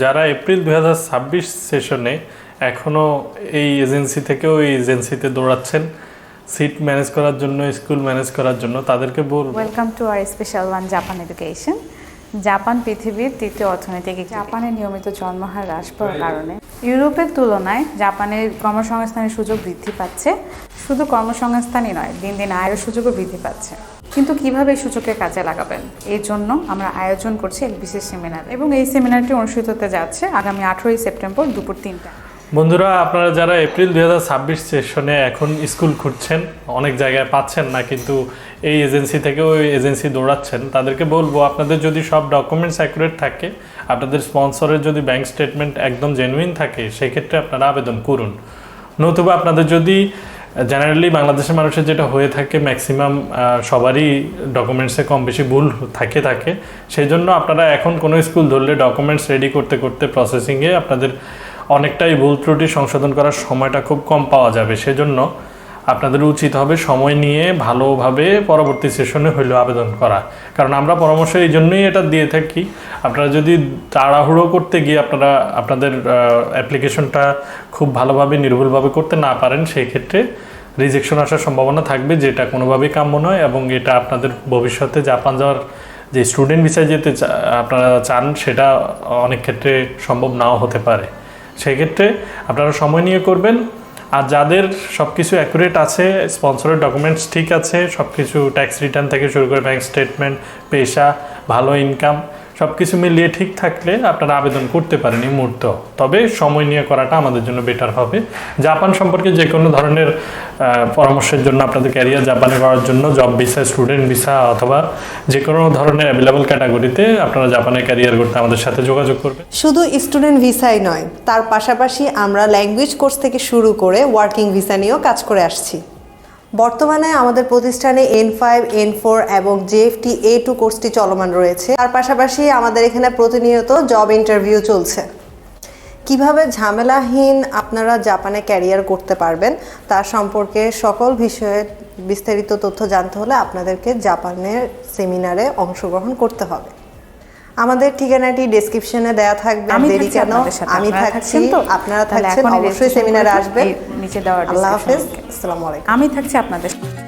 যারা এপ্রিল দুই হাজার ছাব্বিশ সেশনে এখনও এই এজেন্সি থেকেও এই এজেন্সিতে দৌড়াচ্ছেন সিট ম্যানেজ করার জন্য স্কুল ম্যানেজ করার জন্য তাদেরকে বল welcome to our special one Japan education Japan পৃথিবীর তৃতীয় অর্থনৈতিক জাপানের নিয়মিত জন্মহার হ্রাস পাওয়ার কারণে। ইউরোপের তুলনায় জাপানের কর্মসংস্থানের সুযোগ বৃদ্ধি পাচ্ছে। শুধু কর্মসংস্থানই নয় দিন দিন আয়ের সুযোগও বৃদ্ধি পাচ্ছে। কিন্তু কীভাবে সুযোগকে কাজে লাগাবেন? এই জন্য আমরা আয়োজন করছি এক বিশেষ সেমিনার এবং এই সেমিনারটি অনুষ্ঠিত হতে যাচ্ছে আগামী আঠেরোই সেপ্টেম্বর দুপুর তিনটা বন্ধুরা, আপনারা যারা এপ্রিল দুই সেশনে এখন স্কুল খুঁজছেন, অনেক জায়গায় পাচ্ছেন না, কিন্তু এই এজেন্সি থেকে ওই এজেন্সি দৌড়াচ্ছেন, তাদেরকে বলব, আপনাদের যদি সব ডকুমেন্টস অ্যাকুরেট থাকে, আপনাদের স্পন্সরের যদি ব্যাংক স্টেটমেন্ট একদম জেনুইন থাকে সেক্ষেত্রে আপনারা আবেদন করুন। নতুবা আপনাদের যদি জেনারেলি বাংলাদেশের মানুষের যেটা হয়ে থাকে ম্যাক্সিমাম সবারই ডকুমেন্টসে কম বেশি ভুল থাকে থাকে সেই জন্য আপনারা এখন কোনো স্কুল ধরলে ডকুমেন্টস রেডি করতে করতে প্রসেসিংয়ে আপনাদের অনেকটাই ভুল ত্রুটি সংশোধন করার সময়টা খুব কম পাওয়া যাবে। সেজন্য আপনাদের উচিত হবে সময় নিয়ে ভালোভাবে পরবর্তী সেশনে হইলেও আবেদন করা। কারণ আমরা পরামর্শ এই জন্যই এটা দিয়ে থাকি। আপনারা যদি তাড়াহুড়ো করতে গিয়ে আপনারা, আপনাদের অ্যাপ্লিকেশনটা খুব ভালোভাবে, নির্ভুলভাবে করতে না পারেন সেই ক্ষেত্রে রিজেকশন আসার সম্ভাবনা থাকবে যেটা কোনোভাবেই কাম্য নয় এবং এটা আপনাদের ভবিষ্যতে জাপান যাওয়ার যে স্টুডেন্ট ভিসায় যেতে আপনারা চান, সেটা অনেক ক্ষেত্রে সম্ভব নাও হতে পারে। সেক্ষেত্রে আপনারা সময় নিয়ে করবেন আর যাদের সব কিছু অ্যাকুরেট আছে স্পন্সরের ডকুমেন্টস ঠিক আছে সব কিছু ট্যাক্স রিটার্ন থেকে শুরু করে ব্যাংক স্টেটমেন্ট পেশা, ভালো ইনকাম সব কিছু মিলিয়ে ঠিক থাকলে আপনারা আবেদন করতে পারেন এই মুহূর্ত। তবে সময় নিয়ে করাটা আমাদের জন্য বেটার হবে। জাপান সম্পর্কে যে কোনো ধরনের পরামর্শের জন্য আপনাদের ক্যারিয়ার জাপানে করার জন্য জব ভিসা স্টুডেন্ট ভিসা অথবা যে কোনো ধরনের অ্যাভেলেবল ক্যাটাগরিতে আপনারা জাপানে ক্যারিয়ার করতে আমাদের সাথে যোগাযোগ করবেন। শুধু স্টুডেন্ট ভিসাই নয়, তার পাশাপাশি আমরা ল্যাঙ্গুয়েজ কোর্স থেকে শুরু করে ওয়ার্কিং ভিসা নিয়েও কাজ করে আসছি। বর্তমানে আমাদের প্রতিষ্ঠানে এন ফাইভ এন ফোর এবং জেএফটি এ টু কোর্সটি চলমান রয়েছে। তার পাশাপাশি আমাদের এখানে প্রতিনিয়ত জব ইন্টারভিউ চলছে। কীভাবে ঝামেলাহীন আপনারা জাপানে ক্যারিয়ার করতে পারবেন, তার সম্পর্কে সকল বিষয়ে বিস্তারিত তথ্য জানতে হলে আপনাদেরকে জাপানের সেমিনারে অংশগ্রহণ করতে হবে। আমাদের ঠিকানাটি ডেসক্রিপশনে দেয়া থাকবে আমি দেরি কেন? আমি আপনারা থাকছি আপনারা থাকছেন অবশ্যই সেমিনার আসবেন। নিচে দেওয়া আল্লাহ হাফেজ আসসালামু আলাইকুম। আমি থাকছি আপনাদের সাথে।